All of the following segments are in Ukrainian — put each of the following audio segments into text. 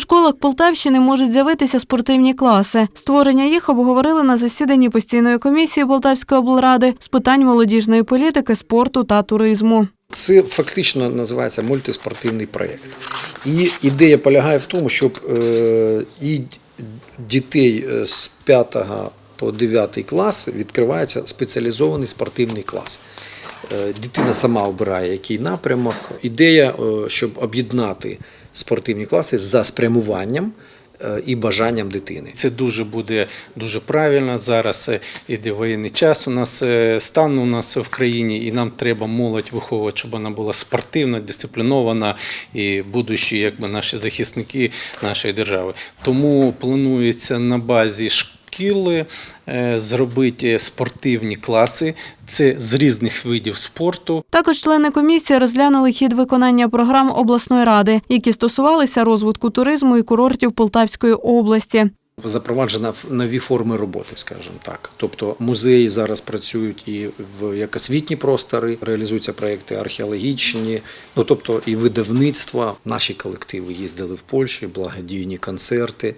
Школах Полтавщини можуть з'явитися спортивні класи. Створення їх обговорили на засіданні постійної комісії Полтавської облради з питань молодіжної політики, спорту та туризму. Це фактично називається мультиспортивний проєкт. І ідея полягає в тому, щоб е, і дітей е, з 5 по 9 клас відкривається спеціалізований спортивний клас. Е, Дитина сама обирає, який напрямок. Ідея, е, щоб об'єднати спортивні класи за спрямуванням е, і бажанням дитини. Це дуже буде дуже правильно. Зараз іде воєнний час. У нас стан у нас в країні, і нам треба молодь виховувати, щоб вона була спортивна, дисциплінована і будущі, якби наші захисники нашої держави. Тому планується на базі шкіли е, зробити спортивні класи. Це з різних видів спорту. Також члени комісії розглянули хід виконання програм обласної ради, які стосувалися розвитку туризму і курортів Полтавської області. Запроваджена нові форми роботи, скажімо так. Тобто музеї зараз працюють і в як освітні простори, реалізуються проекти археологічні, ну тобто і видавництва. Наші колективи їздили в Польщі, благодійні концерти,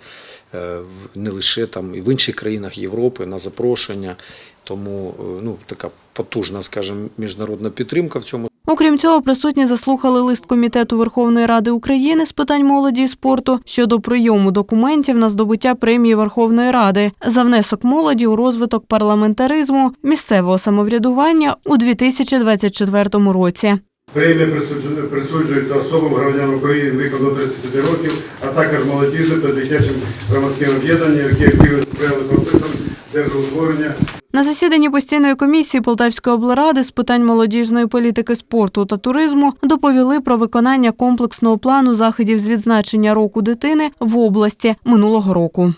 е, не лише там і в інших країнах Європи на запрошення. Тому е, ну така потужна, скажімо, міжнародна підтримка в цьому Окрім цього, присутні заслухали лист Комітету Верховної Ради України з питань молоді і спорту щодо прийому документів на здобуття премії Верховної Ради за внесок молоді у розвиток парламентаризму місцевого самоврядування у 2024 році. Премія присуджу- присуджується особам громадянам України віком до 35 років, а також молодіжним та дитячим громадським об'єднанням, які активно сприяли процесам держаутворення На засіданні постійної комісії Полтавської облради з питань молодіжної політики, спорту та туризму доповіли про виконання комплексного плану заходів з відзначення року дитини в області минулого року.